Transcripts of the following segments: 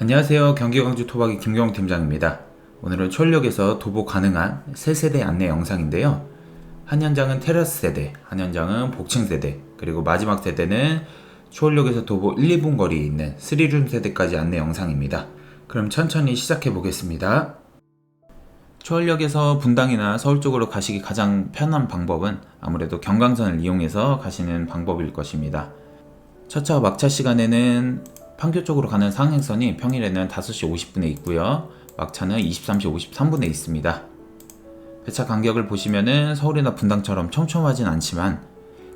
안녕하세요. 경기 광주 토박이 김경 팀장입니다. 오늘은 초월역에서 도보 가능한 세 세대 안내 영상인데요. 한 현장은 테라스 세대, 한 현장은 복층 세대, 그리고 마지막 세대는 초월역에서 도보 1, 2분 거리에 있는 3룸 세대까지 안내 영상입니다. 그럼 천천히 시작해 보겠습니다. 초월역에서 분당이나 서울 쪽으로 가시기 가장 편한 방법은 아무래도 경강선을 이용해서 가시는 방법일 것입니다. 첫차 막차 시간에는 판교 쪽으로 가는 상행선이 평일에는 5시 50분에 있고요. 막차는 23시 53분에 있습니다. 배차 간격을 보시면은 서울이나 분당처럼 촘촘하진 않지만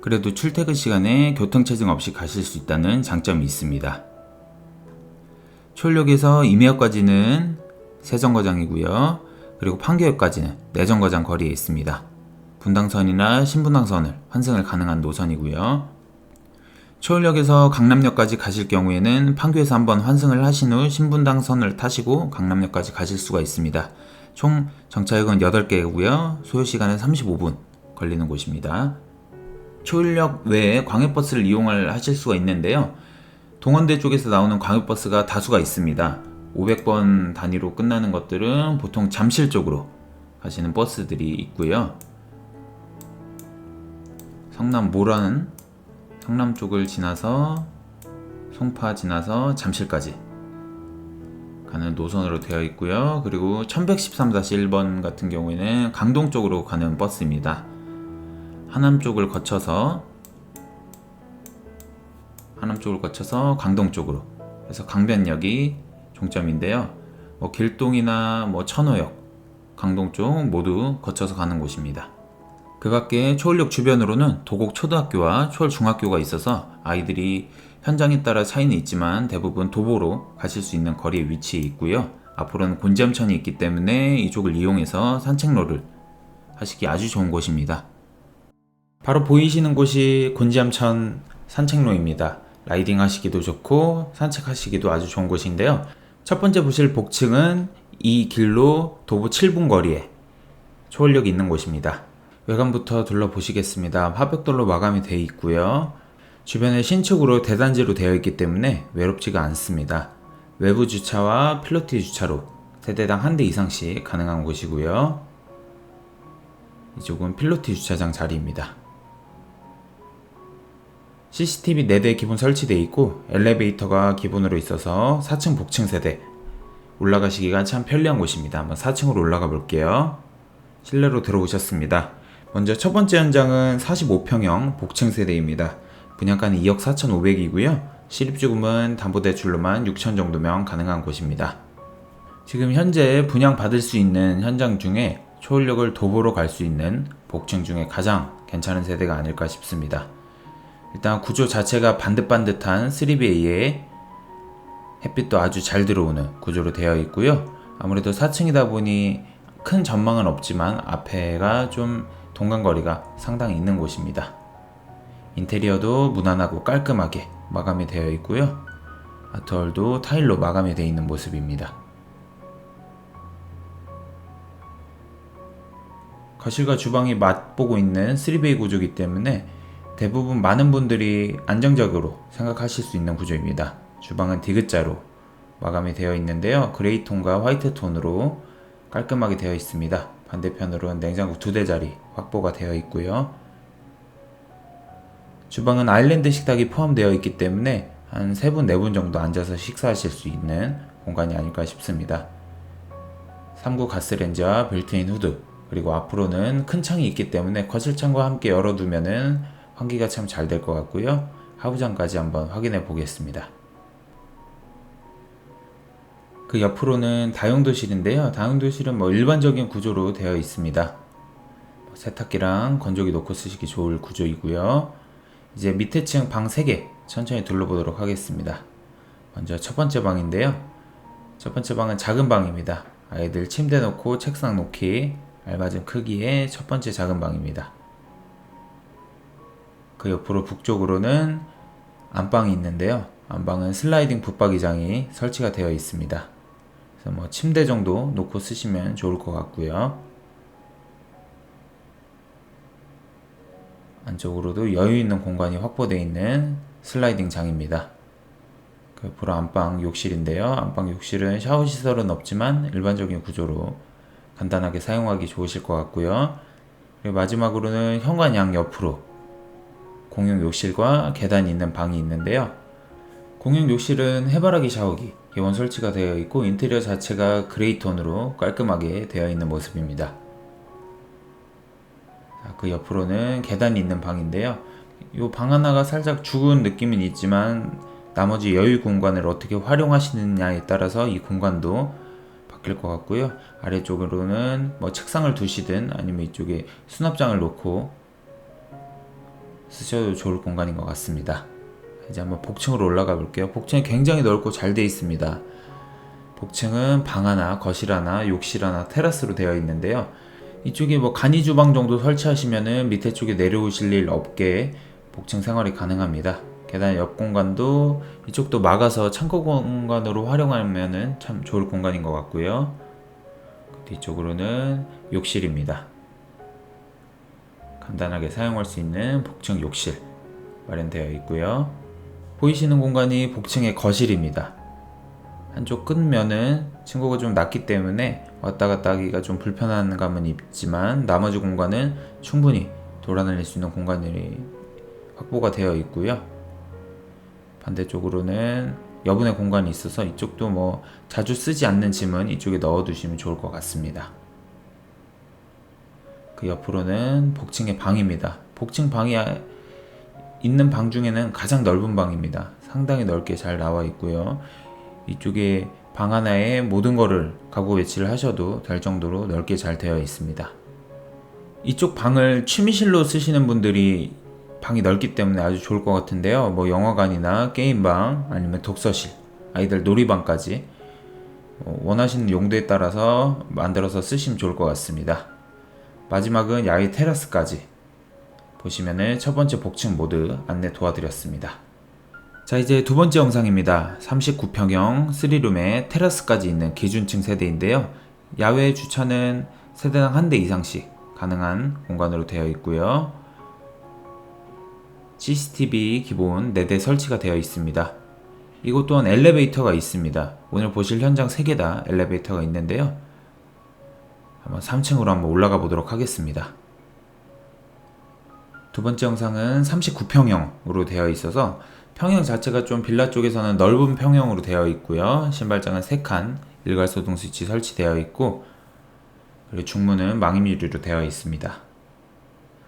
그래도 출퇴근 시간에 교통체증 없이 가실 수 있다는 장점이 있습니다. 초월역에서 임해역까지는 세정거장이고요. 그리고 판교역까지는 내정거장 거리에 있습니다. 분당선이나 신분당선을 환승을 가능한 노선이고요. 초월역에서 강남역까지 가실 경우에는 판교에서 한번 환승을 하신 후 신분당선을 타시고 강남역까지 가실 수가 있습니다. 총 정차역은 8개고요. 소요시간은 35분 걸리는 곳입니다. 초월역 외에 광역버스를 이용을 하실 수가 있는데요. 동원대 쪽에서 나오는 광역버스가 다수가 있습니다. 500번 단위로 끝나는 것들은 보통 잠실 쪽으로 가시는 버스들이 있고요. 성남 모라는 성남 쪽을 지나서 송파 지나서 잠실까지 가는 노선으로 되어 있고요. 그리고 1113-1번 같은 경우에는 강동 쪽으로 가는 버스입니다. 하남 쪽을 거쳐서 하남 쪽을 거쳐서 강동 쪽으로 그래서 강변역이 종점인데요. 뭐 길동이나 뭐 천호역, 강동 쪽 모두 거쳐서 가는 곳입니다. 그 밖에 초월역 주변으로는 도곡 초등학교와 초월 중학교가 있어서 아이들이 현장에 따라 차이는 있지만 대부분 도보로 가실 수 있는 거리에 위치해 있고요. 앞으로는 곤지암천이 있기 때문에 이쪽을 이용해서 산책로를 하시기 아주 좋은 곳입니다. 바로 보이시는 곳이 곤지암천 산책로입니다. 라이딩 하시기도 좋고 산책하시기도 아주 좋은 곳인데요. 첫 번째 보실 복층은 이 길로 도보 7분 거리에 초월역이 있는 곳입니다. 외관부터 둘러보시겠습니다. 화벽돌로 마감이 되어 있고요. 주변에 신축으로 대단지로 되어 있기 때문에 외롭지가 않습니다. 외부 주차와 필로티 주차로 세대당 한 대 이상씩 가능한 곳이고요. 이쪽은 필로티 주차장 자리입니다. CCTV 4대 기본 설치되어 있고 엘리베이터가 기본으로 있어서 4층 복층 세대 올라가시기가 참 편리한 곳입니다. 한번 4층으로 올라가 볼게요. 실내로 들어오셨습니다. 먼저 첫 번째 현장은 45평형 복층 세대입니다. 분양가는 2억 4,500이고요. 실입주금은 담보대출로만 6천 정도면 가능한 곳입니다. 지금 현재 분양 받을 수 있는 현장 중에 초월역을 도보로 갈 수 있는 복층 중에 가장 괜찮은 세대가 아닐까 싶습니다. 일단 구조 자체가 반듯반듯한 3BA에 햇빛도 아주 잘 들어오는 구조로 되어 있고요. 아무래도 4층이다 보니 큰 전망은 없지만 앞에가 좀 동간거리가 상당히 있는 곳입니다. 인테리어도 무난하고 깔끔하게 마감이 되어 있고요. 아트월도 타일로 마감이 되어 있는 모습입니다. 거실과 주방이 맞보고 있는 3베이 구조이기 때문에 대부분 많은 분들이 안정적으로 생각하실 수 있는 구조입니다. 주방은 디귿자로 마감이 되어 있는데요. 그레이 톤과 화이트 톤으로 깔끔하게 되어 있습니다. 반대편으로는 냉장고 두 대 자리 확보가 되어 있고요. 주방은 아일랜드 식탁이 포함되어 있기 때문에 한 3분, 4분 정도 앉아서 식사하실 수 있는 공간이 아닐까 싶습니다. 3구 가스렌지와 빌트인 후드, 그리고 앞으로는 큰 창이 있기 때문에 거실창과 함께 열어두면은 환기가 참 잘 될 것 같고요. 하부장까지 한번 확인해 보겠습니다. 그 옆으로는 다용도실인데요. 다용도실은 뭐 일반적인 구조로 되어 있습니다. 세탁기랑 건조기 놓고 쓰시기 좋을 구조이고요. 이제 밑에 층 방 3개 천천히 둘러보도록 하겠습니다. 먼저 첫 번째 방인데요. 첫 번째 방은 작은 방입니다. 아이들 침대 놓고 책상 놓기 알맞은 크기의 첫 번째 작은 방입니다. 그 옆으로 북쪽으로는 안방이 있는데요. 안방은 슬라이딩 붙박이장이 설치가 되어 있습니다. 그래서 뭐 침대 정도 놓고 쓰시면 좋을 것 같고요. 안쪽으로도 여유 있는 공간이 확보되어 있는 슬라이딩 장입니다. 그 보라 안방 욕실인데요. 안방 욕실은 샤워 시설은 없지만 일반적인 구조로 간단하게 사용하기 좋으실 것 같고요. 그리고 마지막으로는 현관 양 옆으로 공용 욕실과 계단이 있는 방이 있는데요. 공용 욕실은 해바라기 샤워기 기본 설치가 되어 있고 인테리어 자체가 그레이 톤으로 깔끔하게 되어 있는 모습입니다. 자, 그 옆으로는 계단이 있는 방인데요. 이 방 하나가 살짝 죽은 느낌은 있지만 나머지 여유 공간을 어떻게 활용하시느냐에 따라서 이 공간도 바뀔 것 같고요. 아래쪽으로는 뭐 책상을 두시든 아니면 이쪽에 수납장을 놓고 쓰셔도 좋을 공간인 것 같습니다. 이제 한번 복층으로 올라가 볼게요. 복층이 굉장히 넓고 잘 되어 있습니다. 복층은 방 하나, 거실 하나, 욕실 하나, 테라스로 되어 있는데요. 이쪽에 뭐 간이 주방 정도 설치하시면은 밑에 쪽에 내려오실 일 없게 복층 생활이 가능합니다. 계단 옆 공간도 이쪽도 막아서 창고 공간으로 활용하면은 참 좋을 공간인 것 같고요. 그 뒤쪽으로는 욕실입니다. 간단하게 사용할 수 있는 복층 욕실 마련되어 있고요. 보이시는 공간이 복층의 거실입니다. 한쪽 끝면은 층고가 좀 낮기 때문에 왔다 갔다 하기가 좀 불편한 감은 있지만 나머지 공간은 충분히 돌아다닐 수 있는 공간이 확보가 되어 있고요. 반대쪽으로는 여분의 공간이 있어서 이쪽도 뭐 자주 쓰지 않는 짐은 이쪽에 넣어 두시면 좋을 것 같습니다. 그 옆으로는 복층의 방입니다. 복층 방이 있는 방 중에는 가장 넓은 방입니다. 상당히 넓게 잘 나와 있고요. 이쪽에 방 하나에 모든 거를 가구 배치를 하셔도 될 정도로 넓게 잘 되어 있습니다. 이쪽 방을 취미실로 쓰시는 분들이 방이 넓기 때문에 아주 좋을 것 같은데요. 뭐 영화관이나 게임방 아니면 독서실, 아이들 놀이방까지 어, 원하시는 용도에 따라서 만들어서 쓰시면 좋을 것 같습니다. 마지막은 야외 테라스까지 보시면은 첫 번째 복층 모드 안내 도와드렸습니다. 자 이제 두 번째 영상입니다. 39평형 3룸에 테라스까지 있는 기준층 세대인데요. 야외 주차는 세대당 한 대 이상씩 가능한 공간으로 되어 있고요. CCTV 기본 4대 설치가 되어 있습니다. 이곳 또한 엘리베이터가 있습니다. 오늘 보실 현장 3개 다 엘리베이터가 있는데요. 한번 3층으로 한번 올라가 보도록 하겠습니다. 두 번째 영상은 39평형으로 되어 있어서 평형 자체가 좀 빌라 쪽에서는 넓은 평형으로 되어 있고요. 신발장은 3칸, 일괄소등 스위치 설치되어 있고 그리고 중문은 망임 유리로 되어 있습니다.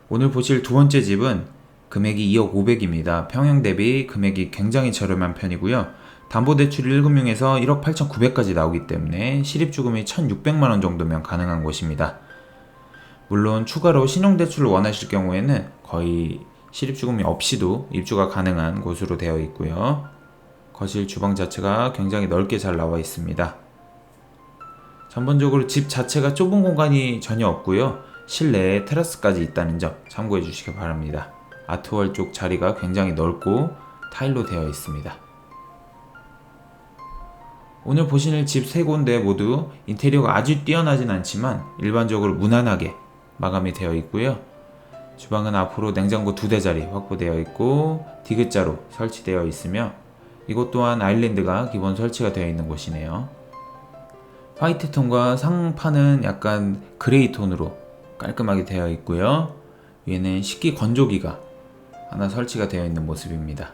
오늘 보실 두 번째 집은 금액이 2억 500입니다. 평형 대비 금액이 굉장히 저렴한 편이고요. 담보대출 1금융에서 1억 8,900까지 나오기 때문에 실입주금이 1,600만원 정도면 가능한 곳입니다. 물론 추가로 신용대출을 원하실 경우에는 거의 실입주금이 없이도 입주가 가능한 곳으로 되어 있고요. 거실 주방 자체가 굉장히 넓게 잘 나와 있습니다. 전반적으로 집 자체가 좁은 공간이 전혀 없고요. 실내에 테라스까지 있다는 점 참고해 주시기 바랍니다. 아트월 쪽 자리가 굉장히 넓고 타일로 되어 있습니다. 오늘 보시는 집 세 군데 모두 인테리어가 아주 뛰어나진 않지만 일반적으로 무난하게 마감이 되어 있고요. 주방은 앞으로 냉장고 두 대 자리 확보되어 있고 디귿자로 설치되어 있으며 이곳 또한 아일랜드가 기본 설치가 되어 있는 곳이네요. 화이트 톤과 상판은 약간 그레이 톤으로 깔끔하게 되어 있고요. 위에는 식기 건조기가 하나 설치가 되어 있는 모습입니다.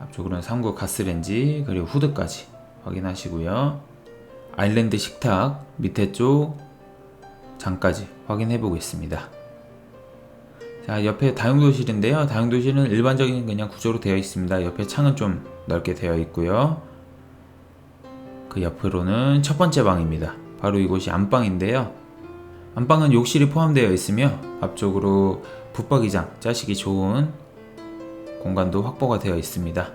앞쪽으로는 3구 가스렌지 그리고 후드까지 확인하시고요. 아일랜드 식탁 밑에 쪽 장까지 확인해 보겠습니다. 자, 옆에 다용도실인데요. 다용도실은 일반적인 그냥 구조로 되어 있습니다. 옆에 창은 좀 넓게 되어 있고요. 그 옆으로는 첫 번째 방입니다. 바로 이곳이 안방인데요. 안방은 욕실이 포함되어 있으며 앞쪽으로 붙박이장 짜시기 좋은 공간도 확보가 되어 있습니다.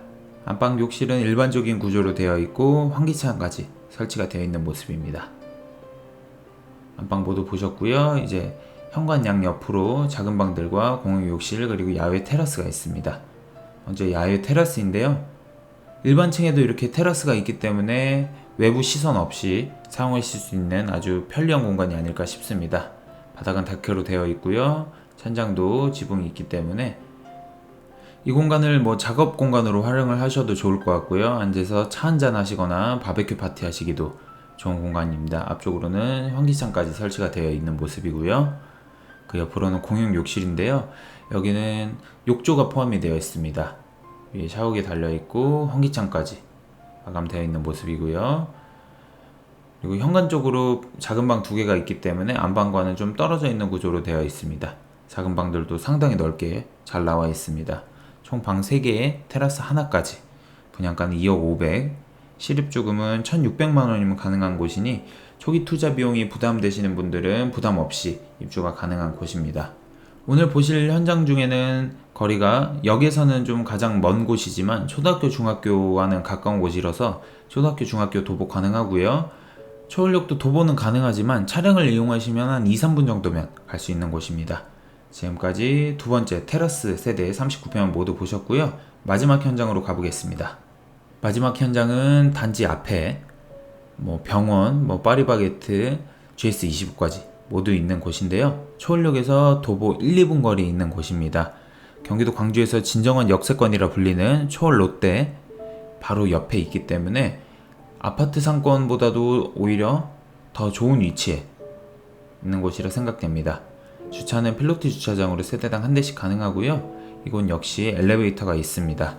안방 욕실은 일반적인 구조로 되어 있고 환기창까지 설치가 되어 있는 모습입니다. 안방 모두 보셨고요. 이제 현관 양 옆으로 작은 방들과 공용 욕실 그리고 야외 테라스가 있습니다. 먼저 야외 테라스인데요. 일반 층에도 이렇게 테라스가 있기 때문에 외부 시선 없이 사용하실 수 있는 아주 편리한 공간이 아닐까 싶습니다. 바닥은 다크로 되어 있고요. 찬장도 지붕이 있기 때문에 이 공간을 뭐 작업 공간으로 활용을 하셔도 좋을 것 같고요. 앉아서 차 한잔 하시거나 바베큐 파티 하시기도 좋은 공간입니다. 앞쪽으로는 환기창까지 설치가 되어 있는 모습이고요. 그 옆으로는 공용 욕실인데요. 여기는 욕조가 포함이 되어 있습니다. 위에 샤워기 달려 있고 환기창까지 마감되어 있는 모습이고요. 그리고 현관 쪽으로 작은 방 두 개가 있기 때문에 안방과는 좀 떨어져 있는 구조로 되어 있습니다. 작은 방들도 상당히 넓게 잘 나와 있습니다. 총 방 3개에 테라스 하나까지 분양가는 2억 500 실입주금은 1,600만 원이면 가능한 곳이니 초기 투자 비용이 부담되시는 분들은 부담 없이 입주가 가능한 곳입니다. 오늘 보실 현장 중에는 거리가 역에서는 좀 가장 먼 곳이지만 초등학교 중학교와는 가까운 곳이라서 초등학교 중학교 도보 가능하고요. 초월역도 도보는 가능하지만 차량을 이용하시면 한 2, 3분 정도면 갈 수 있는 곳입니다. 지금까지 두 번째 테라스 세대 39평 모두 보셨고요. 마지막 현장으로 가보겠습니다. 마지막 현장은 단지 앞에 뭐 병원, 뭐 파리바게트, GS25까지 모두 있는 곳인데요. 초월역에서 도보 1, 2분 거리에 있는 곳입니다. 경기도 광주에서 진정한 역세권이라 불리는 초월 롯데 바로 옆에 있기 때문에 아파트 상권보다도 오히려 더 좋은 위치에 있는 곳이라 생각됩니다. 주차는 필로티 주차장으로 세대당 한 대씩 가능하고요. 이곳 역시 엘리베이터가 있습니다.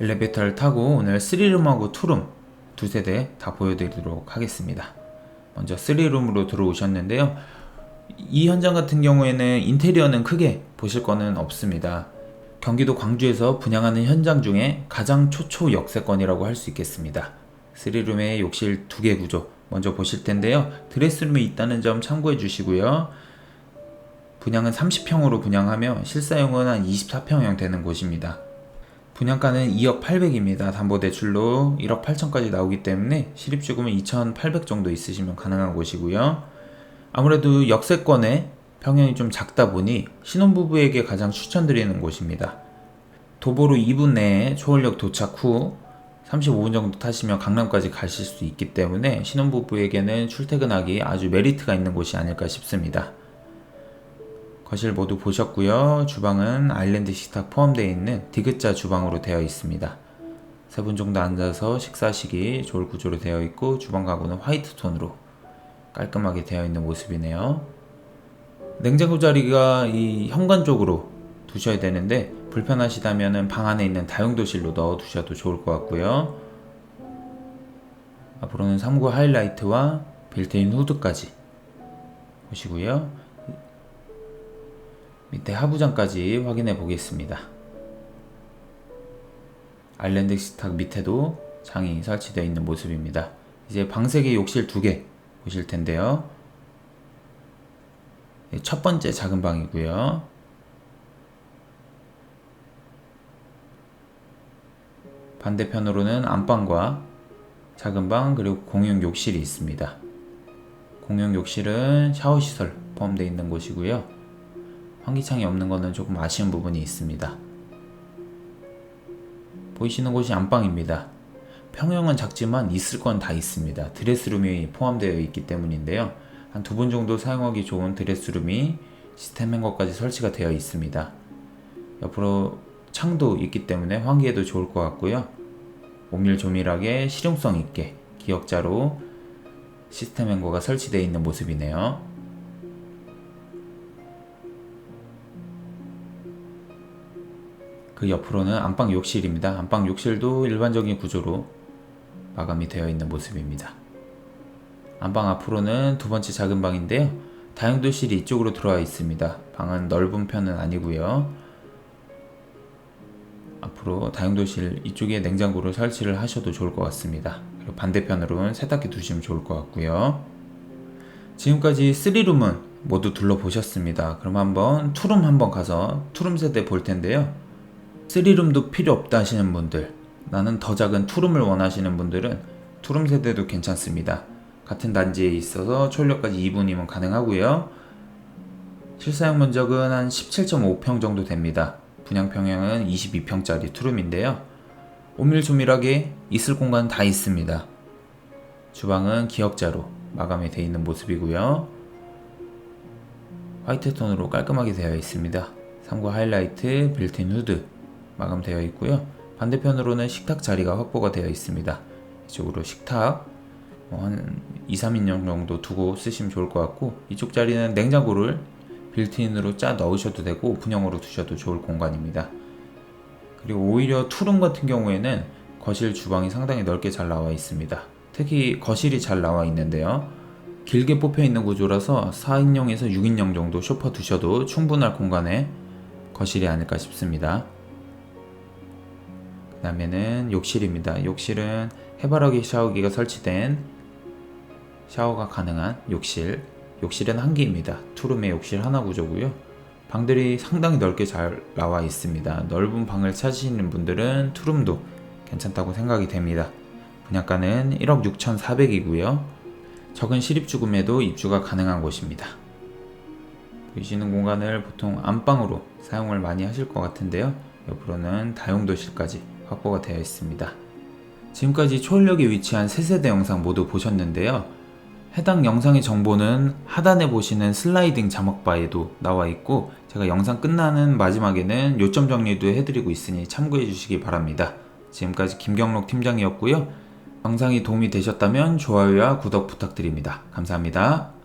엘리베이터를 타고 오늘 3룸하고 2룸 두 세대 다 보여드리도록 하겠습니다. 먼저 3룸으로 들어오셨는데요. 이 현장 같은 경우에는 인테리어는 크게 보실 거는 없습니다. 경기도 광주에서 분양하는 현장 중에 가장 초초 역세권이라고 할 수 있겠습니다. 3룸의 욕실 두개 구조 먼저 보실 텐데요. 드레스룸이 있다는 점 참고해 주시고요. 분양은 30평으로 분양하며 실사용은 한 24평형 되는 곳입니다. 분양가는 2억 800입니다. 담보대출로 1억 8천까지 나오기 때문에 실입주금은 2,800 정도 있으시면 가능한 곳이고요. 아무래도 역세권에 평형이 좀 작다 보니 신혼부부에게 가장 추천드리는 곳입니다. 도보로 2분 내에 초월역 도착 후 35분 정도 타시면 강남까지 가실 수 있기 때문에 신혼부부에게는 출퇴근하기 아주 메리트가 있는 곳이 아닐까 싶습니다. 거실 모두 보셨고요. 주방은 아일랜드 식탁 포함되어 있는 디귿자 주방으로 되어 있습니다. 세 분 정도 앉아서 식사하시기 좋을 구조로 되어 있고 주방 가구는 화이트 톤으로 깔끔하게 되어 있는 모습이네요. 냉장고 자리가 이 현관 쪽으로 두셔야 되는데 불편하시다면 방 안에 있는 다용도실로 넣어 두셔도 좋을 것 같고요. 앞으로는 3구 하이라이트와 빌트인 후드까지 보시고요. 밑에 하부장까지 확인해 보겠습니다. 아일랜드 식탁 밑에도 장이 설치되어 있는 모습입니다. 이제 방세개 욕실 두 개 보실 텐데요. 네, 첫 번째 작은 방이고요. 반대편으로는 안방과 작은 방 그리고 공용 욕실이 있습니다. 공용 욕실은 샤워 시설 포함되어 있는 곳이고요. 환기창이 없는 것은 조금 아쉬운 부분이 있습니다. 보이시는 곳이 안방입니다. 평형은 작지만 있을 건 다 있습니다. 드레스룸이 포함되어 있기 때문인데요. 한 두 분 정도 사용하기 좋은 드레스룸이 시스템 행거까지 설치가 되어 있습니다. 옆으로 창도 있기 때문에 환기에도 좋을 것 같고요. 오밀조밀하게 실용성 있게 기역자로 시스템 행거가 설치되어 있는 모습이네요. 그 옆으로는 안방 욕실입니다. 안방 욕실도 일반적인 구조로 마감이 되어 있는 모습입니다. 안방 앞으로는 두 번째 작은 방인데요. 다용도실이 이쪽으로 들어와 있습니다. 방은 넓은 편은 아니고요. 앞으로 다용도실 이쪽에 냉장고를 설치를 하셔도 좋을 것 같습니다. 그리고 반대편으로는 세탁기 두시면 좋을 것 같고요. 지금까지 3룸은 모두 둘러보셨습니다. 그럼 한번 투룸 한번 가서 투룸 세대 볼 텐데요. 3룸도 필요 없다 하시는 분들, 나는 더 작은 투룸을 원하시는 분들은 투룸 세대도 괜찮습니다. 같은 단지에 있어서 초력까지 2분이면 가능하고요. 실사용 면적은 한 17.5평 정도 됩니다. 분양 평형은 22평짜리 투룸인데요. 오밀조밀하게 있을 공간 다 있습니다. 주방은 기역자로 마감이 되어 있는 모습이고요. 화이트 톤으로 깔끔하게 되어 있습니다. 3구 하이라이트, 빌트인 후드 마감되어 있고요. 반대편으로는 식탁 자리가 확보가 되어 있습니다. 이쪽으로 식탁 뭐한 2, 3인용 정도 두고 쓰시면 좋을 것 같고 이쪽 자리는 냉장고를 빌트인으로 짜 넣으셔도 되고 오픈형으로 두셔도 좋을 공간입니다. 그리고 오히려 투룸 같은 경우에는 거실 주방이 상당히 넓게 잘 나와 있습니다. 특히 거실이 잘 나와 있는데요. 길게 뽑혀 있는 구조라서 4인용에서 6인용 정도 쇼파 두셔도 충분할 공간에 거실이 아닐까 싶습니다. 그 다음에는 욕실입니다. 욕실은 해바라기 샤워기가 설치된 샤워가 가능한 욕실. 욕실은 한 개입니다. 투룸의 욕실 하나 구조고요. 방들이 상당히 넓게 잘 나와 있습니다. 넓은 방을 찾으시는 분들은 투룸도 괜찮다고 생각이 됩니다. 분양가는 1억 6,400이고요. 적은 실입주금에도 입주가 가능한 곳입니다. 보이시는 공간을 보통 안방으로 사용을 많이 하실 것 같은데요. 옆으로는 다용도실까지 확보가 되어 있습니다. 지금까지 초월역에 위치한 세세대 영상 모두 보셨는데요. 해당 영상의 정보는 하단에 보시는 슬라이딩 자막바에도 나와 있고 제가 영상 끝나는 마지막에는 요점 정리도 해드리고 있으니 참고해 주시기 바랍니다. 지금까지 김경록 팀장이었고요. 영상이 도움이 되셨다면 좋아요와 구독 부탁드립니다. 감사합니다.